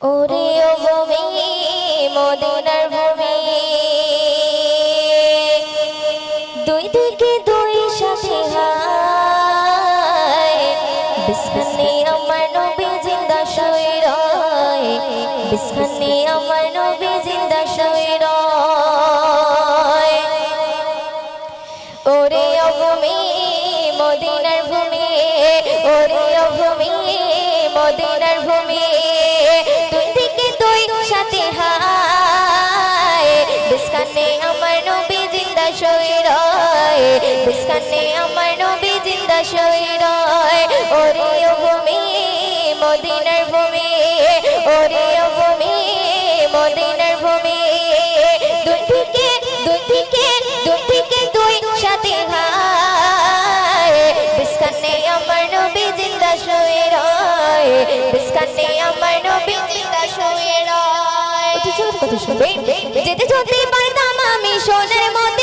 ওরে ভূমি, মদিনার ভূমি। দুই দিকে দুই সাথে হায় বিস্কানে আমার নবী জিন্দা শুয়ে রয় আমার নবী জিন্দা শুয়ে রয় অভূমি মদিনার ভূমি, ওরে অভূমি মদিনার বিস্কানে আমার নবী জিন্দা শুয়ে রয় ওরে অভূমি মদিনার ভূমি ওরে অভূমি মদিনার ভূমি। দুই দিকে দুই দিকে দুই সাথে হায়। বিস্কানে আমার নবী জিন্দা শুয়ে রয় বিস্কানে আমার নবী জিন্দা রয় যেতে যেতে পারতাম আমি সোনার মদিনায়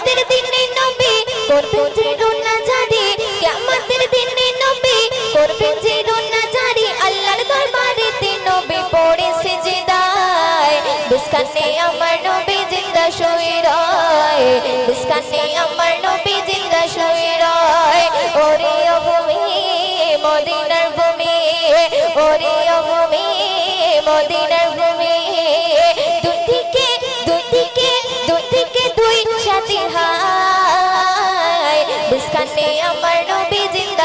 কিয়ামতের দিনে নবী করবেন যে রুনা জারি কিয়ামতের দিনে নবী করবেন যে রুনা জারি আল্লাহর দরবারে তে নবী পড়ে সিজদায়। বিস্কানে আমার নবী জিন্দা শুয়ে রয় বিস্কানে আমার নবী জিন্দা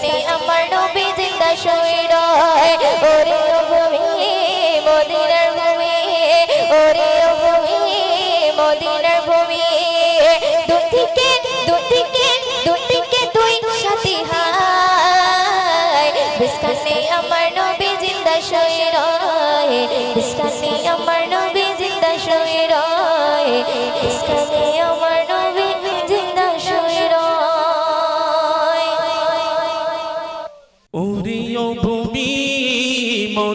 বিস্কানে আমার নবী জিন্দা শুয়ে রয়। ওরে ভূমি, মদিনার ভূমি, ওরে ভূমি, মদিনার ভূমি। দুই থেকে থেকে দুই সাথী হায়। বিস্কানে আমার নবী জিন্দা শুয়ে রয়। বিস্কানে আমার নবী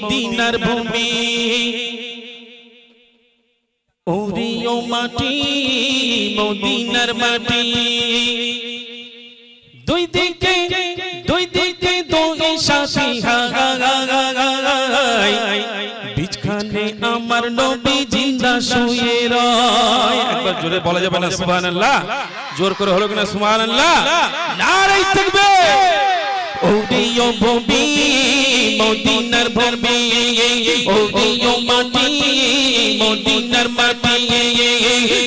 মদিনার ভূমি। ওরিও মাটি, মদিনার মাটি। দুই দিকে দুই দিকে দুই সাথী হাই বিচখানে আমার নবী জিন্দা শুয়ে রয়। একবার জোরে বলা যাবে না, সুবহানাল্লাহ। জোর করে হলো কিনা, সুবহানাল্লাহ? নারাই থাকবে। ওদিও ভূমি মদিনার ভূমি ওদিও মাটি, মদিনার মাটি।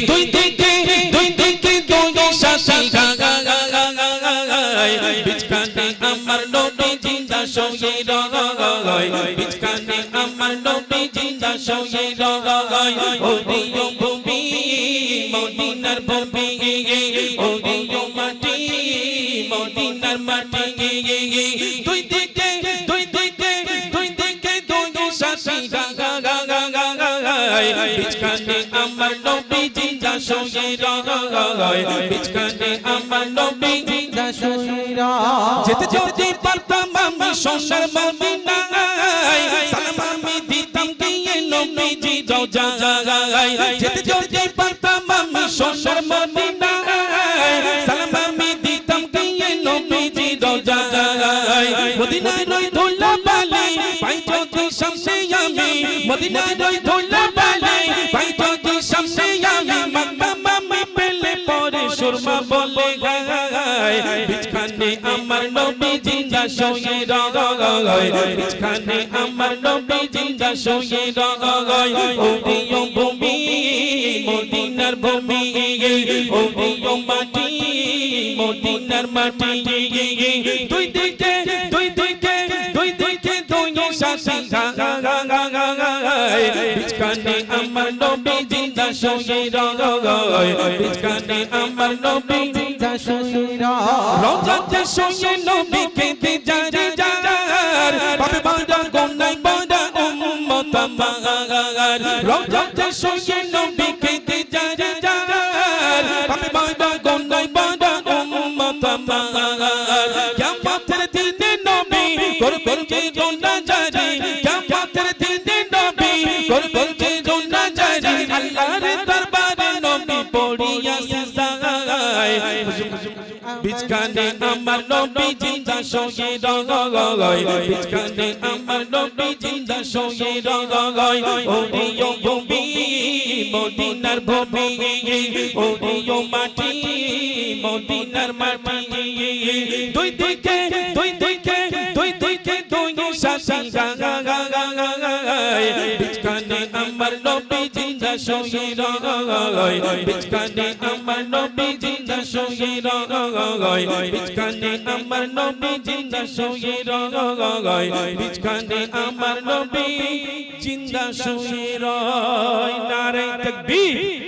দুই দিকে দুই দিকে দুই শাসি বিচকানে আমার নবী জিন্দা শুয়ে রয় বিচকানে আমার নবী জিন্দা শুয়ে রয় ওদিও ভূমি, মদিনার ভূমি। রয় বিচখানে আমার নবী জিন্দা শুয়ে রয় বিচখানে আমার নবী জিন্দা যেতে যদি পারতাম আমি সোনার মদিনায়, সালাম আমি দিতাম গিয়ে নবীজি রোজায় যেতে যদি পারতাম আমি সোনার মদিনায়, সালাম আমি দিতাম গিয়ে নবীজি রোজায় মদিনায় রই ধুলা বালি সামনে আমি মদিনায় রই ধুলা বালি পাই যদি সামনে আমি মাম্মা মাম্মি পেলে পরে সুরমা বলে গায় বিচখানে আমার নবী জিন্দা শুয়ে রয় বিচখানে আমার নবী জিন্দা শুয়ে রয় ওরিও ভূমি, মদিনার ভূমি। ওরিও মাটি, মদিনার মাটি। দুই দিকে দুই দিকে দুই সাথী গায় বিচখানে আমার নবী জিন্দা শুয়ে রয় বিচখানে আমার নবী জিন্দা রোজাতে শুয়ে নবী কেঁদে যারে যার পাবে বাঁধা গোনাই বাঁধা উম্মত আমার রোজাতে শুয়ে নবী কেঁদে যারে যার পাবে বাঁধা গোনাই বাঁধা উম্মত আমার কিয়ামতের দিনে নবী করবেন যে গোনা বিচখানে আমার নবী জিন্দা সঙ্গে রয় বিচখানে আমার নবী জিন্দা শুয়ে রয় ওরিও ভূমি মদিনার ভূমি ওরিও মাটি মদিনার মাটি দুই দিকে দুই দিকে গায় বিচখানে আমার নবী জিন্দা শুয়ে রয় বিচখানে আমার নবী জিন্দা শুয়ে রয় বিচখানে আমার নবী জিন্দা শুয়ে রয় বিচখানে আমার নবী জিন্দা রয় নারে তকবীর